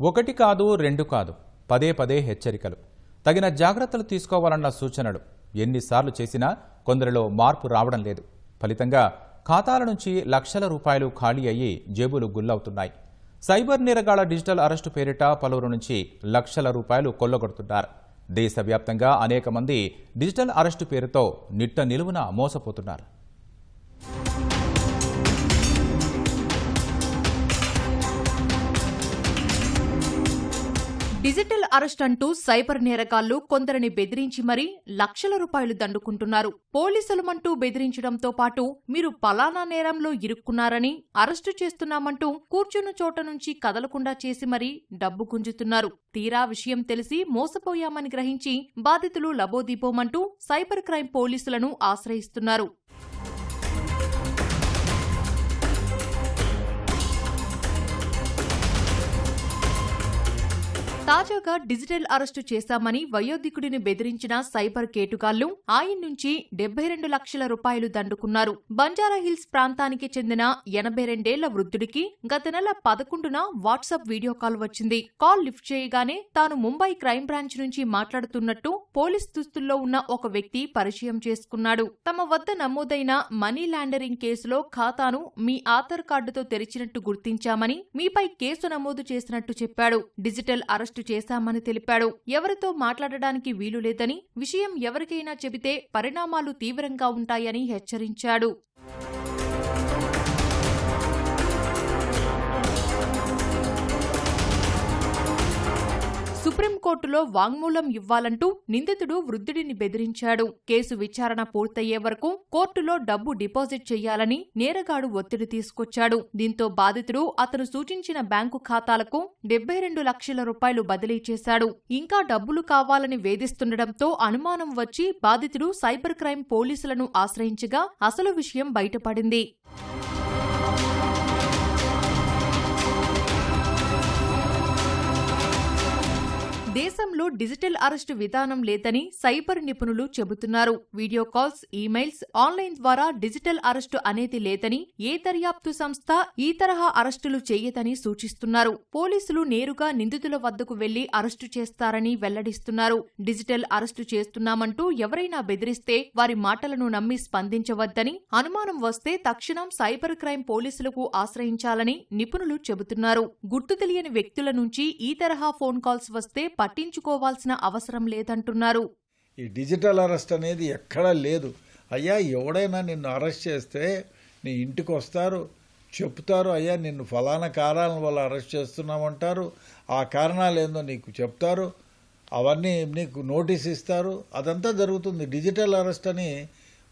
ఒకటి కాదు రెండు కాదు పదే పదే హెచ్చరికలు. తగిన జాగ్రత్తలు తీసుకోవాలన్న సూచనలు. ఎన్నిసార్లు చేసినా కొందరిలో మార్పు రావడం లేదు. ఫలితంగా ఖాతాల నుంచి లక్షల రూపాయలు ఖాళీ అయ్యి జేబులు గుల్లవుతున్నాయి. సైబర్ నేరగాళ్ళ డిజిటల్ అరెస్టు పేరిట పలువురు నుంచి లక్షల రూపాయలు కొల్లగొడుతున్నారు. దేశవ్యాప్తంగా అనేక మంది డిజిటల్ అరెస్టు పేరుతో నిట్ట నిలువున మోసపోతున్నారు. డిజిటల్ అరెస్ట్ అంటూ సైబర్ నేరగాళ్ళు కొందరిని బెదిరించి మరీ లక్షల రూపాయలు దండుకుంటున్నారు. పోలీసులమంటూ బెదిరించడంతో పాటు మీరు పలానా నేరంలో ఇరుక్కున్నారని అరెస్టు చేస్తున్నామంటూ కూర్చున్న చోట నుంచి కదలకుండా చేసి మరీ డబ్బు గుంజుతున్నారు. తీరా విషయం తెలిసి మోసపోయామని గ్రహించి బాధితులు లబోదీపోమంటూ సైబర్ క్రైమ్ పోలీసులను ఆశ్రయిస్తున్నారు. తాజాగా డిజిటల్ అరెస్టు చేశామని వయోధికుడిని బెదిరించిన సైబర్ కేటుగాళ్ళు ఆయన నుంచి డెబ్బై రెండు లక్షల రూపాయలు దండుకున్నారు. బంజారా హిల్స్ ప్రాంతానికి చెందిన ఎనభై రెండేళ్ళ వృద్ధుడికి గత నెల పదకొండున వాట్సాప్ వీడియో కాల్ వచ్చింది. కాల్ లిఫ్ట్ చేయగానే తాను ముంబై క్రైమ్ బ్రాంచ్ నుంచి మాట్లాడుతున్నట్టు పోలీస్ దుస్తుల్లో ఉన్న ఒక వ్యక్తి పరిచయం చేసుకున్నాడు. తమ వద్ద నమోదైన మనీ లాండరింగ్ కేసులో ఖాతాను మీ ఆధార్ కార్డుతో తెరిచినట్టు గుర్తించామని మీపై కేసు నమోదు చేసినట్టు చెప్పాడు. డిజిటల్ అరెస్ట్ చేశామని తెలిపాడు. ఎవరితో మాట్లాడడానికి వీలు లేదని విషయం ఎవరికైనా చెబితే పరిణామాలు తీవ్రంగా ఉంటాయని హెచ్చరించాడు. సుప్రీంకోర్టులో వాంగ్మూలం ఇవ్వాలంటూ నిందితుడు వృద్ధుడిని బెదిరించాడు. కేసు విచారణ పూర్తయ్యే వరకు కోర్టులో డబ్బు డిపాజిట్ చేయాలని నేరగాడు ఒత్తిడి తీసుకొచ్చాడు. దీంతో బాధితుడు అతను సూచించిన బ్యాంకు ఖాతాలకు డెబ్బై రెండు లక్షల రూపాయలు బదిలీ చేశాడు. ఇంకా డబ్బులు కావాలని వేధిస్తుండటంతో అనుమానం వచ్చి బాధితుడు సైబర్ క్రైమ్ పోలీసులను ఆశ్రయించగా అసలు విషయం బయటపడింది. దేశంలో డిజిటల్ అరెస్టు విధానం లేదని సైబర్ నిపుణులు చెబుతున్నారు. వీడియో కాల్స్ ఈమెయిల్స్ ఆన్లైన్ ద్వారా డిజిటల్ అరెస్టు అనేది లేదని ఏ దర్యాప్తు సంస్థ ఈ తరహా అరెస్టులు చేయదని సూచిస్తున్నారు. పోలీసులు నేరుగా నిందితుల వద్దకు వెళ్ళి అరెస్టు చేస్తారని వెల్లడిస్తున్నారు. డిజిటల్ అరెస్టు చేస్తున్నామంటూ ఎవరైనా బెదిరిస్తే వారి మాటలను నమ్మి స్పందించవద్దని అనుమానం వస్తే తక్షణం సైబర్ క్రైమ్ పోలీసులకు ఆశ్రయించాలని నిపుణులు చెబుతున్నారు. గుర్తు తెలియని వ్యక్తుల నుంచి ఈ తరహా ఫోన్ కాల్స్ వస్తే పట్టించుకోవాల్సిన అవసరం లేదంటున్నారు. ఈ డిజిటల్ అరెస్ట్ అనేది ఎక్కడా లేదు. అయ్యా ఎవడైనా నిన్ను అరెస్ట్ చేస్తే నీ ఇంటికి వస్తారు. చెప్తారు అయ్యా నిన్ను ఫలానా కారణాల వల్ల అరెస్ట్ చేస్తున్నామంటారు. ఆ కారణాలు ఏందో నీకు చెప్తారు. అవన్నీ నీకు నోటీస్ ఇస్తారు. అదంతా జరుగుతుంది. డిజిటల్ అరెస్ట్ అని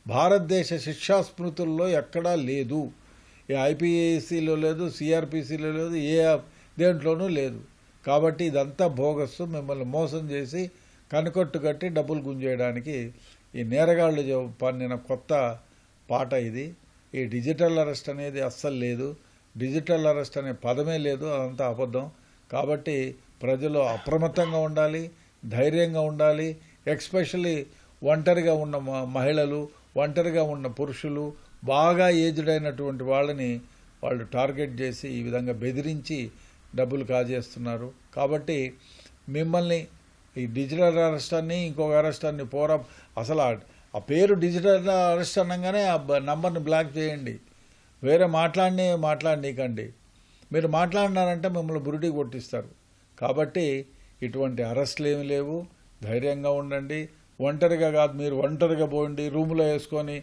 భారతదేశ శిక్షా స్మృతుల్లో ఎక్కడా లేదు. ఈ ఐపీఏసీలో లేదు సిఆర్పిసిలో లేదు ఏ దేంట్లోనూ లేదు. కాబట్టి ఇదంతా భోగస్సు మిమ్మల్ని మోసం చేసి కనుకొట్టు కట్టి డబ్బులు గుంజేయడానికి ఈ నేరగాళ్ళు పన్నిన కొత్త పాట ఇది. ఈ డిజిటల్ అరెస్ట్ అనేది అస్సలు లేదు. డిజిటల్ అరెస్ట్ అనే పదమే లేదు అదంతా అబద్ధం. కాబట్టి ప్రజలు అప్రమత్తంగా ఉండాలి ధైర్యంగా ఉండాలి. ఎక్స్పెషల్లీ ఒంటరిగా ఉన్న మ- మహిళలు ఒంటరిగా ఉన్న పురుషులు బాగా ఏజ్డ్ అయినటువంటి వాళ్ళని వాళ్ళు టార్గెట్ చేసి ఈ విధంగా బెదిరించి డబ్బులు కాజేస్తున్నారు కాబట్టి మిమ్మల్ని ఈ డిజిటల్ అరెస్టాన్ని ఇంకొక అరెస్టాన్ని పోరా అసలు ఆ- పేరు డిజిటల్ అరెస్ట్ అనగానే ఆ నంబర్ని బ్లాక్ చేయండి. వేరే మాట్లాడి మాట్లాడనీకండి. మీరు మాట్లాడినారంటే మిమ్మల్ని బురుడి కొట్టిస్తారు. కాబట్టి ఇటువంటి అరెస్టులు ఏమి లేవు. ధైర్యంగా ఉండండి. ఒంటరిగా కాదు మీరు ఒంటరిగా పోండి. రూములో వేసుకొని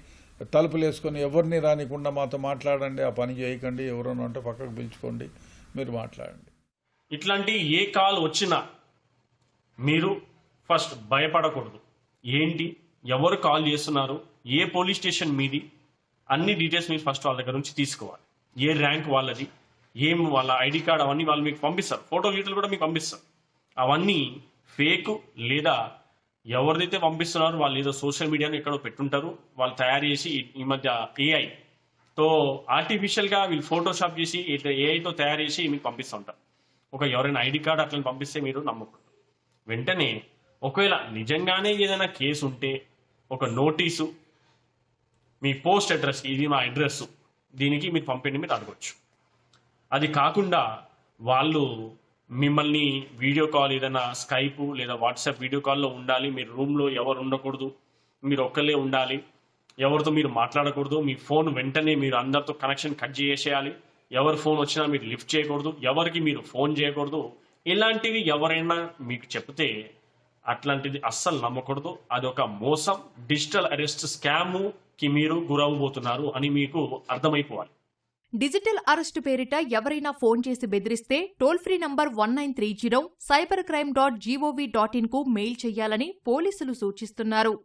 తలుపులు వేసుకొని ఎవరిని రానికుండా మాతో మాట్లాడండి. ఆ పని చేయకండి. ఎవరైనా ఉంటే పక్కకు పిలుచుకోండి. మీరు మాట్లాడండి. ఇట్లాంటి ఏ కాల్ వచ్చినా మీరు ఫస్ట్ భయపడకూడదు. ఏంటి? ఎవరు కాల్ చేస్తున్నారు? ఏ పోలీస్ స్టేషన్ మీది? అన్ని డీటెయిల్స్ మీరు ఫస్ట్ వాళ్ళ దగ్గర నుంచి తీసుకోవాలి. ఏ ర్యాంక్ వాళ్ళది? ఏం వాళ్ళ ఐడి కార్డ్ అవన్నీ వాళ్ళు మీకు పంపిస్తారు. ఫోటో గీటలు కూడా మీకు పంపిస్తారు. అవన్నీ ఫేక్ లేదా ఎవరిదైతే పంపిస్తున్నారో వాళ్ళు ఏదో సోషల్ మీడియాను ఎక్కడో పెట్టుంటారు. వాళ్ళు తయారు చేసి ఈ- ఈ మధ్య ఏఐ సో ఆర్టిఫిషియల్గా వీళ్ళు ఫోటోషాప్ చేసి ఇట్లా ఏఐతో తయారు చేసి మీకు పంపిస్తుంటారు. ఒక ఎవరైనా ఐడి కార్డ్ అట్లా పంపిస్తే మీరు నమ్మకూడదు వెంటనే ఒకవేళ నిజంగానే ఏదైనా కేసు ఉంటే ఒక నోటీసు మీ పోస్ట్ అడ్రస్ ఇది మా అడ్రస్ దీనికి మీరు పంపిణీ మీరు అడగొచ్చు. అది కాకుండా వాళ్ళు మిమ్మల్ని వీడియో కాల్ ఏదైనా స్కైపు లేదా వాట్సాప్ వీడియో కాల్లో ఉండాలి మీరు రూమ్లో ఎవరు ఉండకూడదు మీరు ఒక్కలే ఉండాలి ఎవరితో మీరు మాట్లాడకూడదు మీ ఫోన్ వెంటనే మీరు అందరితో కనెక్షన్ కట్ చేసేయాలి. ఎవరి ఫోన్ వచ్చినా మీరు లిఫ్ట్ చేయకూడదు ఎవరికి మీరు ఫోన్ చేయకూడదు. ఇలాంటివి ఎవరైనా మీకు చెప్తే అట్లాంటిది అస్సలు నమ్మకూడదు. అది ఒక మోసం డిజిటల్ అరెస్ట్ స్కామ్కి మీరు గురవబోతున్నారు అని మీకు అర్థమైపోవాలి. డిజిటల్ అరెస్టు పేరిట ఎవరైనా ఫోన్ చేసి బెదిరిస్తే toll free number one nine three zero cyber crime dot G O V dot ఇన్కు mail చేయాలని పోలీసులు సూచిస్తున్నారు.